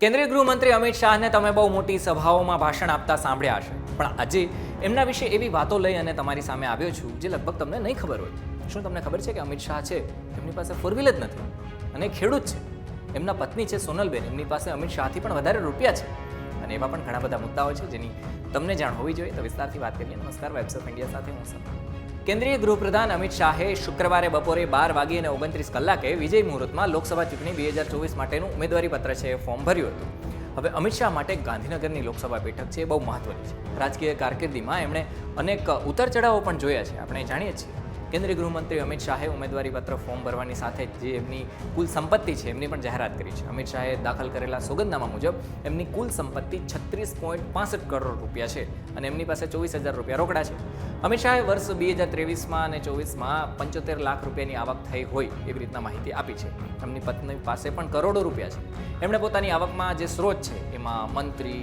કેન્દ્રીય ગૃહમંત્રી અમિત શાહને તમે બહુ મોટી સભાઓમાં ભાષણ આપતા સાંભળ્યા હશે. પણ આજે એમના વિશે એવી વાતો લઈ અને તમારી સામે આવ્યો છું, જે લગભગ તમને નહીં ખબર હોય. શું તમને ખબર છે કે અમિત શાહ છે? એમની પાસે ફોર વ્હીલર જ નથી. અને ખેડૂત છે. એમના પત્ની છે સોનલબેન. એમની પાસે અમિત શાહથી પણ વધારે રૂપિયા છે. અને એવા પણ ઘણા બધા મુદ્દાઓ છે જેની તમને જાણ હોવી જોઈએ. તો વિસ્તારથી વાત કરીએ. નમસ્કાર વેબસાઇટ ઇન્ડિયા સાથે હું કેન્દ્રીય ગૃહપ્રધાન અમિત શાહે શુક્રવારે બપોરે બાર વાગી અને ઓગણત્રીસ કલાકે વિજય મુહૂર્તમાં લોકસભા ચૂંટણી બે હજાર ચોવીસ માટેનું ઉમેદવારી પત્ર છે ફોર્મ ભર્યું હતું. હવે અમિત શાહ માટે ગાંધીનગરની લોકસભા બેઠક છે એ બહુ મહત્વની છે. રાજકીય કારકિર્દીમાં એમણે અનેક ઉતાર ચઢાવો પણ જોયા છે. આપણે જાણીએ છીએ. કેન્દ્રીય ગૃહમંત્રી અમિત શાહે ઉમેદવારી પત્ર ફોર્મ ભરવાની સાથે જે એમની કુલ સંપત્તિ છે, એમની પણ જાહેરાત કરી છે. અમિત શાહે દાખલ કરેલા સોગંદનામા મુજબ એમની કુલ સંપત્તિ છત્રીસ પોઈન્ટ પાસઠ કરોડ રૂપિયા છે અને એમની પાસે ચોવીસ હજાર રૂપિયા રોકડા છે. અમિત શાહે વર્ષ બે હજાર ત્રેવીસમાં અને ચોવીસમાં પંચોતેર લાખ રૂપિયાની આવક થઈ હોય એવી રીતના માહિતી આપી છે. એમની પત્ની પાસે પણ કરોડો રૂપિયા છે. એમણે પોતાની આવકમાં જે સ્ત્રોત છે, એમાં મંત્રી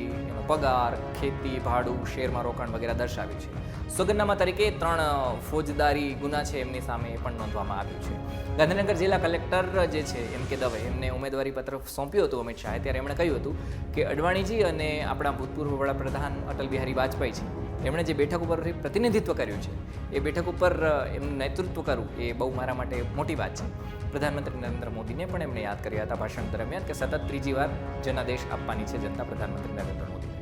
પગાર, ખેતી, ભાડું, શેરમાં રોકાણ વગેરે દર્શાવ્યું છે. સોગંદનામા તરીકે ત્રણ ફોજદારી ગુના છે એમની સામે પણ નોંધવામાં આવ્યું છે. ગાંધીનગર જિલ્લા કલેક્ટર જે છે, એમ કે દવે, એમને ઉમેદવારી પત્ર સોંપ્યું હતું અમિત શાહે, ત્યારે એમણે કહ્યું હતું કે અડવાણીજી અને આપણા ભૂતપૂર્વ વડાપ્રધાન અટલ બિહારી વાજપેયી છે. એમણે જે બેઠક ઉપર પ્રતિનિધિત્વ કર્યું છે, એ બેઠક ઉપર એમનું નેતૃત્વ કરવું એ બહુ મારા માટે મોટી વાત છે. પ્રધાનમંત્રી નરેન્દ્ર મોદીને પણ એમણે યાદ કર્યા હતા ભાષણ દરમિયાન કે સતત ત્રીજી વાર જનાદેશ આપવાની છે જનતા પ્રધાનમંત્રી નરેન્દ્ર મોદી.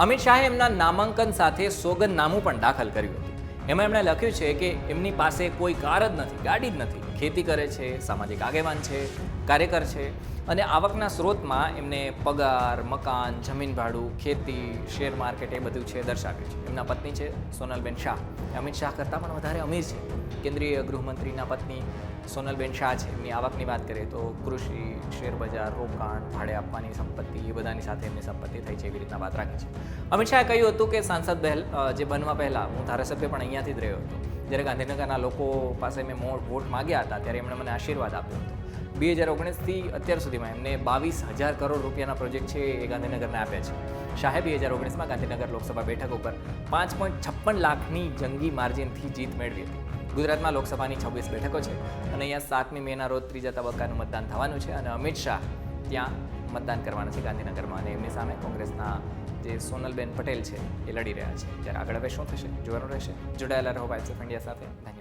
અમિત શાહે એમના નામાંકન સાથે સોગંદનામું પણ દાખલ કર્યું હતું. એમાં એમણે લખ્યું છે કે એમની પાસે કોઈ કાર જ નથી, ગાડી જ નથી. ખેતી કરે છે, સામાજિક આગેવાન છે, કાર્યકર છે અને આવકના સ્ત્રોતમાં એમને પગાર, મકાન, જમીન ભાડું, ખેતી, શેર માર્કેટ એ બધું છે દર્શાવ્યું છે. એમના પત્ની છે સોનલબેન શાહ. અમિત શાહ કરતાં પણ વધારે અમીર છે. કેન્દ્રીય ગૃહમંત્રીના પત્ની સોનલબેન શાહ છે. એમની આવકની વાત કરીએ તો કૃષિ શેરબજાર રોકાણ, ભાડે આપવાની સંપત્તિ એ બધાની સાથે એમની સંપત્તિ થઈ છે એવી રીતના વાત રાખી છે. અમિત શાહે કહ્યું હતું કે સાંસદ પહેલ જે બનવા પહેલાં હું ધારાસભ્ય પણ અહીંયાથી જ રહ્યો હતો. જ્યારે ગાંધીનગરના લોકો પાસે મેં વોટ માગ્યા હતા, ત્યારે એમણે મને આશીર્વાદ આપ્યો હતો. બે હજાર ઓગણીસથી અત્યાર સુધીમાં એમને બાવીસ હજાર કરોડ રૂપિયાના પ્રોજેક્ટ છે એ ગાંધીનગરને આપ્યા છે. શાહે બે હજાર ઓગણીસમાં ગાંધીનગર લોકસભા બેઠક ઉપર પાંચ પોઈન્ટ છપ્પન લાખની જંગી માર્જિનથી જીત મેળવી હતી. ગુજરાતમાં લોકસભાની છવ્વીસ બેઠકો છે અને અહીંયા સાતમી મેના રોજ ત્રીજા તબક્કાનું મતદાન થવાનું છે અને અમિત શાહ ત્યાં મતદાન કરવાના છે ગાંધીનગરમાં અને એમની સામે કોંગ્રેસના જે સોનલબેન પટેલ છે, એ લડી રહ્યા છે. ત્યારે આગળ હવે શું થશે, જોવાનું રહેશે. જોડાયેલા રહો વાઇબ્સ ઓફ ઇન્ડિયા સાથે.